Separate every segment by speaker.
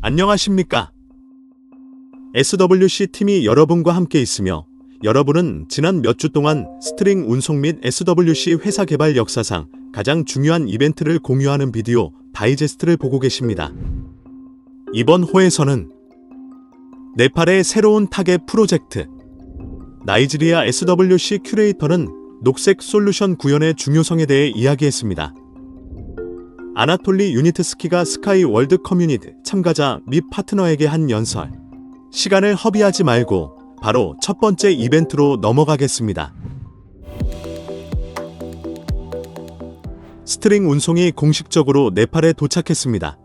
Speaker 1: 안녕하십니까? SWC 팀이 여러분과 함께 있으며 여러분은 지난 몇 주 동안 스트링 운송 및 SWC 회사 개발 역사상 가장 중요한 이벤트를 공유하는 비디오 다이제스트를 보고 계십니다. 이번 호에서는 네팔의 새로운 타겟 프로젝트 나이지리아 SWC 큐레이터는 녹색 솔루션 구현의 중요성에 대해 이야기했습니다. 아나톨리 유니트스키가 스카이 월드 커뮤니티 참가자 및 파트너에게 한 연설. 시간을 허비하지 말고 바로 첫 번째 이벤트로 넘어가겠습니다. 스트링 운송이 공식적으로 네팔에 도착했습니다.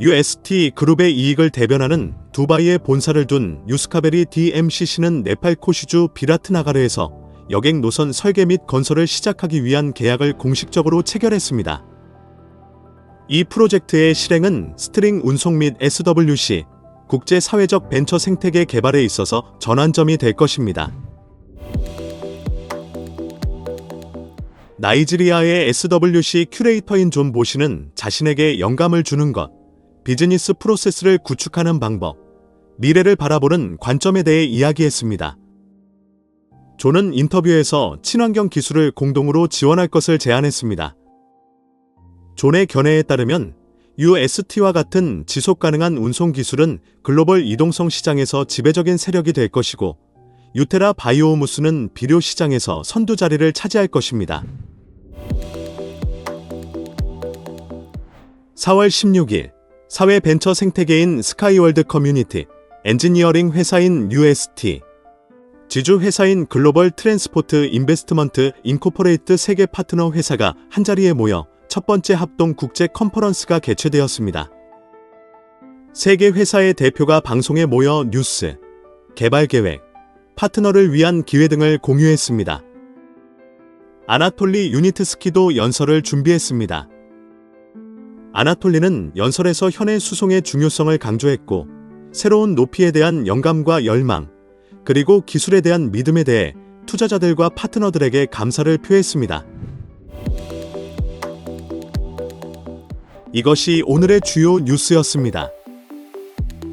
Speaker 1: UST 그룹의 이익을 대변하는 두바이에 본사를 둔 유스카베리 DMCC는 네팔 코시주 비라트나가르에서 여객 노선 설계 및 건설을 시작하기 위한 계약을 공식적으로 체결했습니다. 이 프로젝트의 실행은 스트링 운송 및 SWC, 국제 사회적 벤처 생태계 개발에 있어서 전환점이 될 것입니다. 나이지리아의 SWC 큐레이터인 존 보시는 자신에게 영감을 주는 것, 비즈니스 프로세스를 구축하는 방법, 미래를 바라보는 관점에 대해 이야기했습니다. 존은 인터뷰에서 친환경 기술을 공동으로 지원할 것을 제안했습니다. 존의 견해에 따르면 UST와 같은 지속 가능한 운송 기술은 글로벌 이동성 시장에서 지배적인 세력이 될 것이고 유테라 바이오무스는 비료 시장에서 선두 자리를 차지할 것입니다. 4월 16일 사회 벤처 생태계인 스카이월드 커뮤니티 엔지니어링 회사인 UST 지주 회사인 글로벌 트랜스포트 인베스트먼트 인코퍼레이트 세계 파트너 회사가 한자리에 모여 첫 번째 합동 국제 컨퍼런스가 개최되었습니다. 세계 회사의 대표가 방송에 모여 뉴스, 개발 계획, 파트너를 위한 기회 등을 공유했습니다. 아나톨리 유니트스키도 연설을 준비했습니다. 아나톨리는 연설에서 현해 수송의 중요성을 강조했고 새로운 높이에 대한 영감과 열망, 그리고 기술에 대한 믿음에 대해 투자자들과 파트너들에게 감사를 표했습니다. 이것이 오늘의 주요 뉴스였습니다.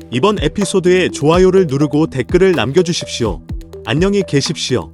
Speaker 1: 이번 에피소드에 좋아요를 누르고 댓글을 남겨주십시오. 안녕히 계십시오.